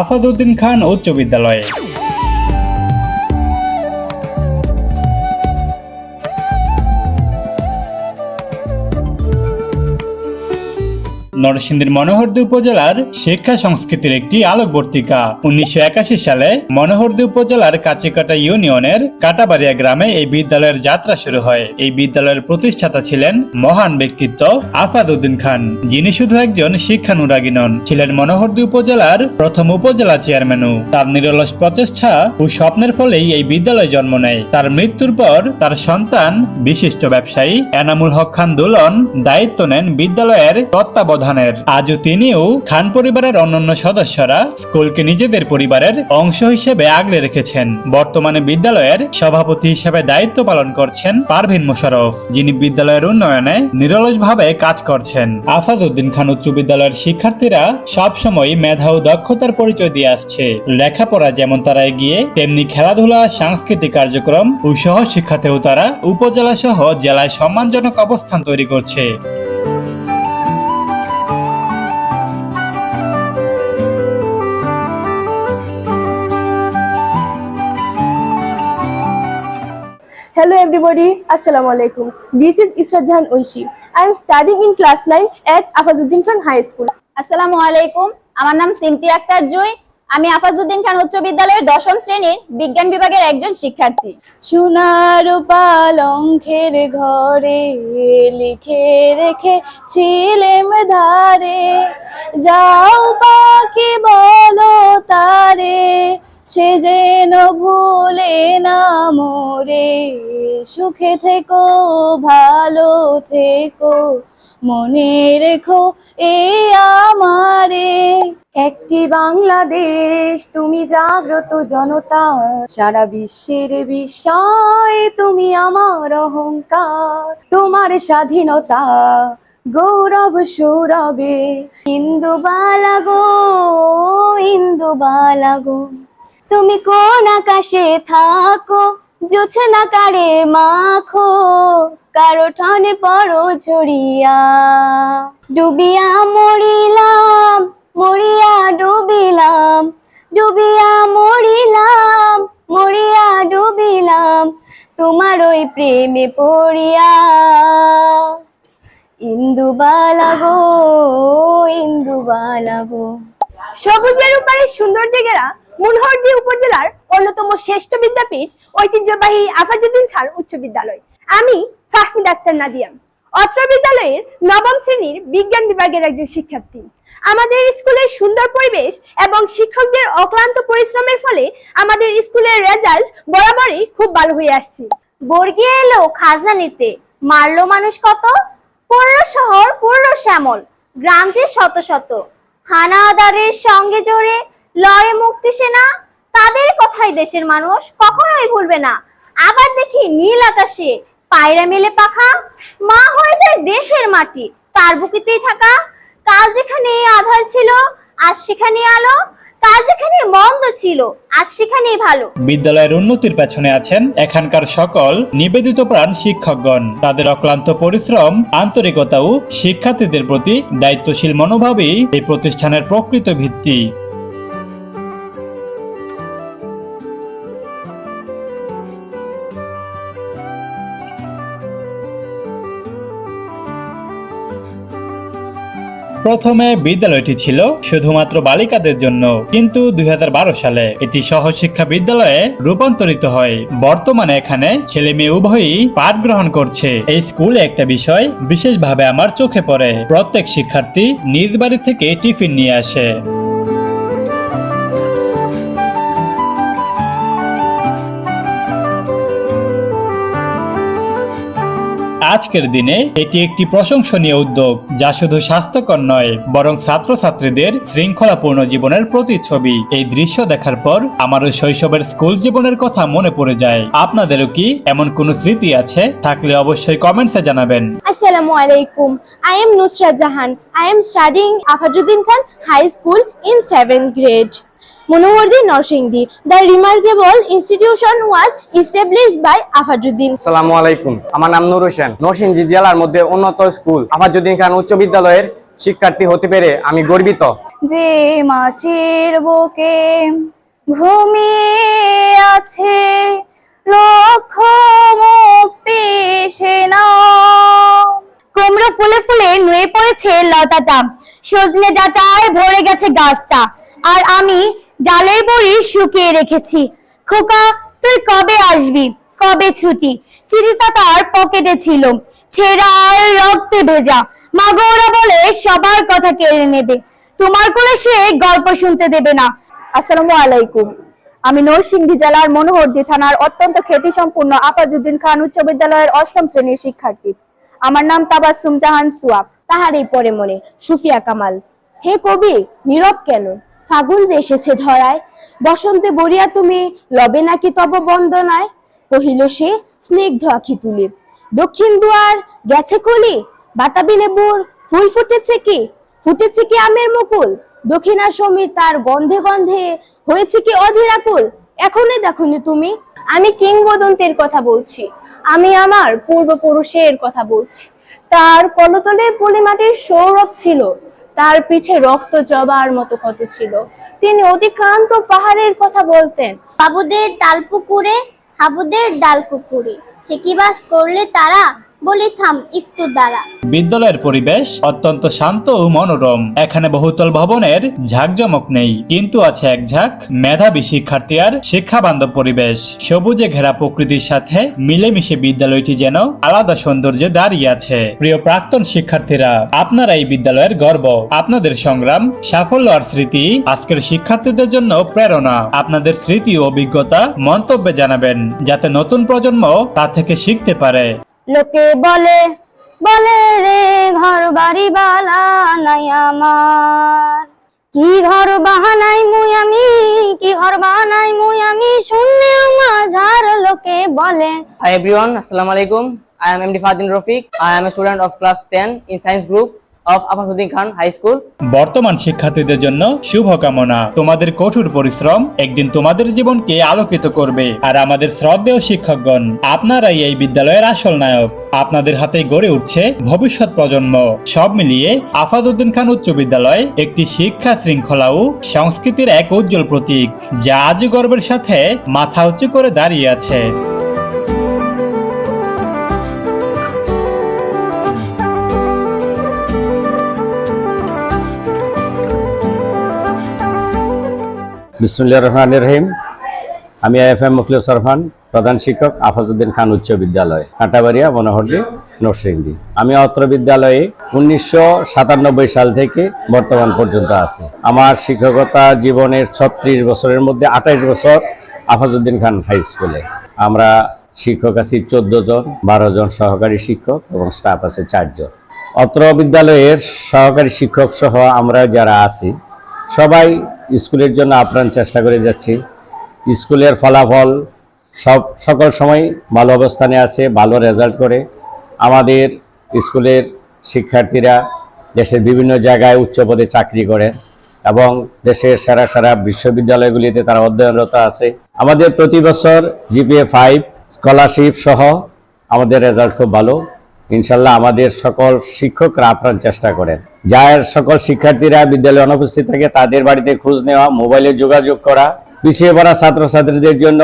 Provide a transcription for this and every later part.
আফাদউদ্দিন খান উচ্চ বিদ্যালয়ে। নরসিংদীর মনোহরদী উপজেলার শিক্ষা সংস্কৃতির একটি আলোকবর্তিকা। উনিশশো একাশি সালে মনোহরদী উপজেলার কাচিকাটা ইউনিয়নের কাটাবাড়িয়া গ্রামে এই বিদ্যালয়ের যাত্রা শুরু হয়। এই বিদ্যালয়ের প্রতিষ্ঠাতা ছিলেন মহান ব্যক্তিত্ব আফাদ উদ্দিন খান, যিনি শুধু একজন শিক্ষানুরাগী নন, ছিলেন মনোহরদী উপজেলার প্রথম উপজেলা চেয়ারম্যানও তার নিরলস প্রচেষ্টা ও স্বপ্নের ফলেই এই বিদ্যালয় জন্ম নেয়। তার মৃত্যুর পর তার সন্তান, বিশিষ্ট ব্যবসায়ী এনামুল হক খান দুলন দায়িত্ব নেন বিদ্যালয়ের তত্ত্বাবধানের আজও তিনিও খান পরিবারের অন্যান্য সদস্যরা স্কুলকে নিজেদের পরিবারের অংশ হিসেবে আগলে রেখেছেন। বর্তমানে বিদ্যালয়ের সভাপতি হিসেবে দায়িত্ব পালন করছেন পারভিন মোশারফ যিনি বিদ্যালয়ের উন্নয়নে নিরলসভাবে কাজ করছেন। আফাদ উদ্দিন খান উচ্চ বিদ্যালয়ের শিক্ষার্থীরা সবসময় মেধা ও দক্ষতার পরিচয় দিয়ে আসছে। লেখাপড়া যেমন তারা এগিয়ে, তেমনি খেলাধুলা, সাংস্কৃতিক কার্যক্রম ও সহ শিক্ষাতেও তারা উপজেলা সহ জেলায় সম্মানজনক অবস্থান তৈরি করছে। Hello everybody, Assalamu alaikum. This is Isra Jahan Oishi. I am studying in class 9 at Afazuddin Khan High School. আসসালামু আলাইকুম আমার নাম সিমতি আক্তার জুই আমি আফাজউদ্দিন খান উচ্চ বিদ্যালয়ের দশম শ্রেণির বিজ্ঞান বিভাগের একজন শিক্ষার্থী সোনার পালঙ্কের ঘরে লিখে রেখে ছিলেম ধারে যাও পাখি বলো তারে সে যেন ভুলে না মোরে সুখে থেকো, ভালো থেকো। মনে রেখো এ আমারে। একটি বাংলাদেশ, তুমি জাগ্রত জনতা। সারা বিশ্বের বিষয়, তুমি আমার অহংকার। তোমার স্বাধীনতা, গৌরব সৌরবে ইন্দু বালাগো ইন্দু বালাগো। তুমি কোন আকাশে থাকো জোছনা কারে মাখো, কারও ঠনে পড়ো ঝরিয়া ডুবিয়া মরিলাম, মরিয়া ডুবিলাম, ডুবিয়া মরিলাম, মরিয়া ডুবিলাম, তোমার ওই প্রেমে পড়িয়া। ইন্দু বালাগো ইন্দু বালাগো সবুজের উপরে সৌন্দর্যে ঘেরা মুনহরদি উপজেলার অন্যতম শ্রেষ্ঠ বিদ্যাপীঠ ঐতিহ্যবাহী আফাজুদ্দিন খান উচ্চ বিদ্যালয়। আমি ফাহমিদ আক্তার নাদিয়া, অত্র বিদ্যালয়ের নবম শ্রেণির বিজ্ঞান বিভাগের একজন শিক্ষার্থী। আমাদের স্কুলের সুন্দর পরিবেশ এবং শিক্ষকদের অক্লান্ত পরিশ্রমের ফলে আমাদের স্কুলের রেজাল্ট বরাবরই খুব ভালো হয়ে আসছে। বর্গিয়ে এলো খাজনা নিতে। মারলো মানুষ কত? পড়ল শহর, পড়ল শ্যামল। গ্রাম যে শত শত। হানাদারের সঙ্গে জোরে লড়ে মুক্তি সেনা। তাদের কথাই দেশের মানুষ কখনোই ভুলবে না। আবার দেখি নীল আকাশে পায়রা মেলে পাখা, মা হয়ে যায় দেশের মাটি, তার বুকিতেই থাকা। কাল যেখানে আধার ছিল আর সেখানে আলো। কাল যেখানে মন্দ ছিল, আজ সেখানেই ভালো। বিদ্যালয়ের উন্নতির পেছনে আছেন এখানকার সকল নিবেদিত প্রাণ শিক্ষকগণ। তাদের অক্লান্ত পরিশ্রম, আন্তরিকতা ও শিক্ষার্থীদের প্রতি দায়িত্বশীল মনোভাবই এই প্রতিষ্ঠানের প্রকৃত ভিত্তি। প্রথমে বিদ্যালয়টি ছিল শুধুমাত্র বালিকাদের জন্য, কিন্তু দুই হাজার বারো সালে এটি সহশিক্ষা বিদ্যালয়ে রূপান্তরিত হয়। বর্তমানে এখানে ছেলে মেয়ে উভয়ই পাঠ গ্রহণ করছে। এই স্কুলে একটা বিষয় বিশেষভাবে আমার চোখে পড়ে। প্রত্যেক শিক্ষার্থী নিজ বাড়ি থেকে টিফিন নিয়ে আসে। আজকের দিনে এটি একটি প্রশংসনীয় উদ্যোগ, যা শুধু স্বাস্থ্যকর নয়, বরং ছাত্রছাত্রীদের শৃঙ্খলাপূর্ণ জীবনের প্রতিচ্ছবি এই দৃশ্য দেখার পর আমারও শৈশবের স্কুল জীবনের কথা মনে পড়ে যায় আপনাদেরও কি এমন কোনো স্মৃতি আছে থাকলে অবশ্যই কমেন্টসে জানাবেন Assalamu alaikum. I am Nusra Jahan. I am studying Afajuddin Khan high school in 7th grade. Munawardi Norsingdi. The remarkable institution was established by Afajuddin. আসসালামু আলাইকুম। আমার নাম নুর হোসেন। নরসিংদী জেলার মধ্যে উন্নত স্কুল আফাজুদ্দিন খান উচ্চ বিদ্যালয়ের শিক্ষার্থী হতে পেরে আমি গর্বিত। যে মাছের বুকে ঘুমিয়ে আছে লক্ষ মুক্তি সেনা কুমড়ো ফুলে ফুলে নুয়ে পড়েছে লতাটা। সজনে ডাটায় ভরে গেছে গাছটা। আর আমি ডালের বড়ি শুকিয়ে রেখেছি। খোকা, তুই কবে আসবি? কবে ছুটি? চিঠিটা তার পকেটে ছিল। ছেঁড়া আর রক্তে ভেজা। মাগো ওরা বলে সবার কথা কেড়ে নেবে। তোমার কোলে সে গল্প শুনতে দেবে না। আসসালামু আলাইকুম। আমি নরসিংদী জেলার মনোহরদী থানার অত্যন্ত খ্যাতিসম্পন্ন আফাজউদ্দিন খান উচ্চ বিদ্যালয়ের অষ্টম শ্রেণির শিক্ষার্থী। আমার নাম তাবাসসুম জাহান সুয়াব। তাহারই পরে মনে, সুফিয়া কামাল। হে কবি, নীরব কেন? ফাগুন যে এসেছে ধরায়। বসন্তে বরিয়া তুমি লবে নাকি তব বন্দনায়? কহিল সে স্নিগ্ধ আখি তুলি। দক্ষিণ দুয়ার গেছে কলি? বাতাবি লেবুর ফুল ফুটেছে কি? ফুটেছে কি আমের মুকুল? দক্ষিণা সমীর তার গন্ধে গন্ধে হয়েছে কি অধীরাকুল এখনই দেখনি তুমি। আমি কিংবদন্তির কথা বলছি। আমি আমার পূর্বপুরুষের কথা বলছি। তার কলতলে পলিমাটির সৌরভ ছিল। তার পিঠে রক্ত জবার মতো ক্ষত ছিল। তিনি অতিক্রান্ত পাহাড়ের কথা বলতেন, বাবুদের ডাল পুকুরে হাবুদের ডাল পুকুরে সে কি বাস করলে তারা বলি থাম, একটু দাঁড়া। বিদ্যালয়ের পরিবেশ অত্যন্ত শান্ত ও মনোরম। এখানে বহুতল ভবনের ঝাঁকজমক নেই, কিন্তু আছে এক ঝাঁক, মেধাবী শিক্ষার্থী আর শিক্ষা বান্ধব পরিবেশ। সবুজে ঘেরা প্রকৃতির সাথে মিলেমিশে বিদ্যালয়টি যেন আলাদা সৌন্দর্যে দাঁড়িয়ে আছে। প্রিয় প্রাক্তন শিক্ষার্থীরা, আপনারা এই বিদ্যালয়ের গর্ব, আপনাদের সংগ্রাম, সাফল্য আর স্মৃতি আজকের শিক্ষার্থীদের জন্য প্রেরণা। আপনাদের স্মৃতি ও অভিজ্ঞতা মন্তব্যে জানাবেন, যাতে নতুন প্রজন্ম তা থেকে শিখতে পারে। লোকে বলে বলে রে ঘর বাড়ি বালা নাই আমার। কি ঘর বাহানাই মুই আমি, কি ঘর বাহানাই মুই আমি, শুনে আমার ঝাড় লোকে বলে। হাই এভরিওয়ান আসসালামু আলাইকুম। I am MD Fadin Rafiq I am a student of class ten in science group of Afazuddin Khan High School. বর্তমান শিক্ষার্থীদের জন্য শুভকামনা। তোমাদের কঠোর পরিশ্রম একদিন তোমাদের জীবনকে আলোকিত করবে। আর আমাদের শ্রদ্ধেয় শিক্ষকগণ, আপনারাই এই বিদ্যালয়ের আসল নায়ক। আপনাদের হাতে গড়ে উঠছে ভবিষ্যৎ প্রজন্ম। সব মিলিয়ে আফাদউদ্দিন খান উচ্চ বিদ্যালয় একটি শিক্ষা শৃঙ্খলা ও সংস্কৃতির এক উজ্জ্বল প্রতীক, যা আজ গর্বের সাথে মাথা উঁচু করে দাঁড়িয়ে আছে। বিসমুল্লাহ রহমান রহিম। আমি এফ এম মুখলিস সরফান প্রধান শিক্ষক আফাজউদ্দিন খান উচ্চ বিদ্যালয়, কাঁটাবাড়িয়া, মনোহরদি, নরসিংদী। আমি অত্র বিদ্যালয়ে উনিশশো সাতানব্বই সাল থেকে বর্তমান পর্যন্ত আছি। আমার শিক্ষকতা জীবনের ছত্রিশ বছরের মধ্যে আঠাইশ বছর আফাজউদ্দিন খান হাই স্কুলে। আমরা শিক্ষক আছি চোদ্দ জন, বারো জন সহকারী শিক্ষক এবং স্টাফ আছে চারজন অত্র বিদ্যালয়ের সহকারী শিক্ষক সহ আমরা যারা আছি সবাই স্কুলের জন্য আপ্রাণ চেষ্টা করে যাচ্ছি। স্কুলের ফলাফল সব, সকল সময় ভালো অবস্থানে আছে, ভালো রেজাল্ট করে। আমাদের স্কুলের শিক্ষার্থীরা দেশের বিভিন্ন জায়গায় উচ্চ পদে চাকরি করে এবং দেশের সেরা সেরা বিশ্ববিদ্যালয়গুলিতে তারা অধ্যয়নরত আছে। আমাদের প্রতি বছর জিপিএ ফাইভ স্কলারশিপ সহ আমাদের রেজাল্ট খুব ভালো। ইনশাল্লাহ আমাদের সকল শিক্ষকরা আপ্রাণ চেষ্টা করেন। যার সকল শিক্ষার্থীরা বিদ্যালয়ে অনুপস্থিত থাকে, তাদের বাড়িতে খোঁজ নেওয়া, মোবাইলে যোগাযোগ করা, পিছিয়ে পড়া ছাত্রছাত্রীদের জন্য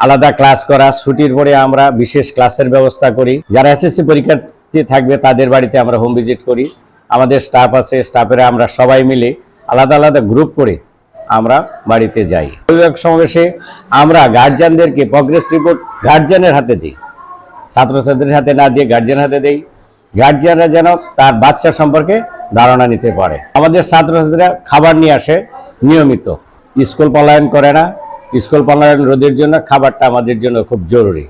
আলাদা ক্লাস করা, ছুটির পরে আমরা বিশেষ ক্লাসের ব্যবস্থা করি। যারা এসএসসি পরীক্ষার্থী থাকবে, তাদের বাড়িতে আমরা হোম ভিজিট করি। আমাদের স্টাফ আছে স্টাফেরা আমরা সবাই মিলে আলাদা আলাদা গ্রুপ করে আমরা বাড়িতে যাই। অভিভাবক সমাবেশে আমরা গার্জিয়ানদেরকে প্রগ্রেস রিপোর্ট গার্জিয়ানের হাতে দিই। ছাত্রছাত্রীর হাতে না দিয়ে গার্জিয়ান হাতে দেই। গার্জিয়ানরা যেন তার বাচ্চা সম্পর্কে ধারণা নিতে পারে। আমাদের ছাত্রছাত্রীরা খাবার নিয়ে আসে, নিয়মিত। স্কুল পলায়ন করে না। স্কুল পলায়ন রোধের জন্য খাবারটা আমাদের জন্য খুব জরুরি।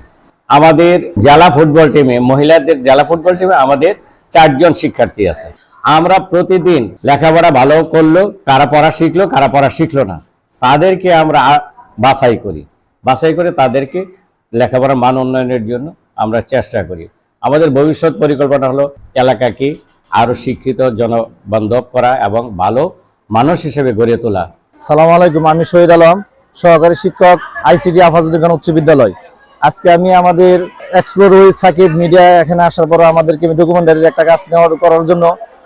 আমাদের জেলা ফুটবল টিমে মহিলাদের জেলা ফুটবল টিমে আমাদের চারজন শিক্ষার্থী আছে। আমরা প্রতিদিন লেখাপড়া ভালো করল কারা পড়া শিখলো, কারা পড়া শিখলো না, তাদেরকে আমরা বাছাই করি। বাছাই করে তাদেরকে লেখাপড়ার মান উন্নয়নের জন্য আমরা চেষ্টা করি। আমাদের ভবিষ্যৎ পরিকল্পনা হলো এলাকাকে আরও শিক্ষিত জনবান্ধব করা এবং ভালো মানুষ হিসেবে গড়ে তোলা। সালাম আলাইকুম, আমি শহীদ আলম, সহকারী শিক্ষক, আইসিটি আফাজুদ্দিন উচ্চ বিদ্যালয়। আজকে আমি আমাদের এক্সপ্লোর উইথ সাকিব মিডিয়া এখানে আসার পর আমাদেরকে ডকুমেন্টারির একটা কাজ নেওয়ার করার জন্য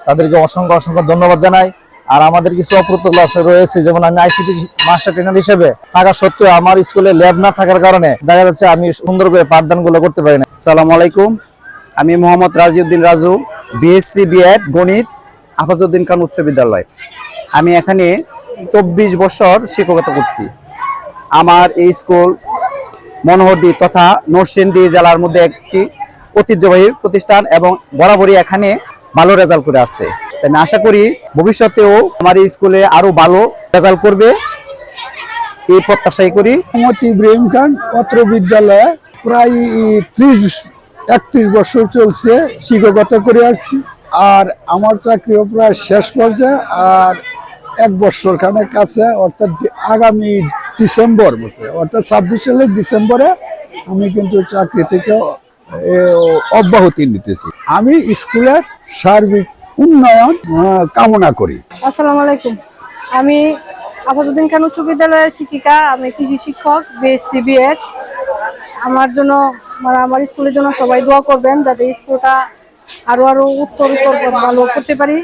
তাদেরকে অসংখ্য অসংখ্য ধন্যবাদ জানাই। আর আমাদের কিছু অপ্রত ক্লাস রয়েছে। যেমন আমি আইসিটি মাস্টার ট্রেনার হিসেবে থাকা সত্ত্বেও আমার স্কুলে ল্যাব না থাকার কারণে দেখা যাচ্ছে আমি সুন্দর করে পাঠদানগুলো করতে পারি না। সালাম আলাইকুম। আমি মোহাম্মদ রাজিউদ্দিন রাজু বিএসসি বিএড গণিত, আফাজউদ্দিন খান উচ্চ বিদ্যালয়। আমি এখানে চব্বিশ বছর শিক্ষকতা করছি। আমার এই স্কুল মনোহরদি তথা নরসিংদী জেলার মধ্যে একটি ঐতিহ্যবাহী প্রতিষ্ঠান এবং বরাবরই এখানে ভালো রেজাল্ট করে আসছে। তাই আশা করি ভবিষ্যতেও আমার এই স্কুলে আরও ভালো রেজাল্ট করবে। এই প্রত্যাশাই করি। মোহাম্মদ ইব্রাহিম খান, পত্র বিদ্যালয়ে প্রায় ত্রিশ, একত্রিশ বছর চলছে, শিক্ষকতা করে আসছি। আর আমার চাকরিও প্রায় শেষ পর্যায়ে, আর এক বছর খানেক কাছে অর্থাৎ আগামী ডিসেম্বর বছর, অর্থাৎ ছাব্বিশ সালের ডিসেম্বরে আমি কিন্তু চাকরি থেকে অব্যাহতি নিতেছি। আমি স্কুলের সার্বিক উন্নয়ন কামনা করি। আসসালাম আলাইকুম। আমি আপাতদিন কেন উচ্চ বিদ্যালয়ের শিক্ষিকা, আমি কৃষি শিক্ষক, বিএসসি, বিএড। আমার জন্য মানে আমার স্কুলের জন্য সবাই দোয়া করবেন, যাতে স্কুলটা আরও আরও উত্তর উত্তর ভালো করতে পারি।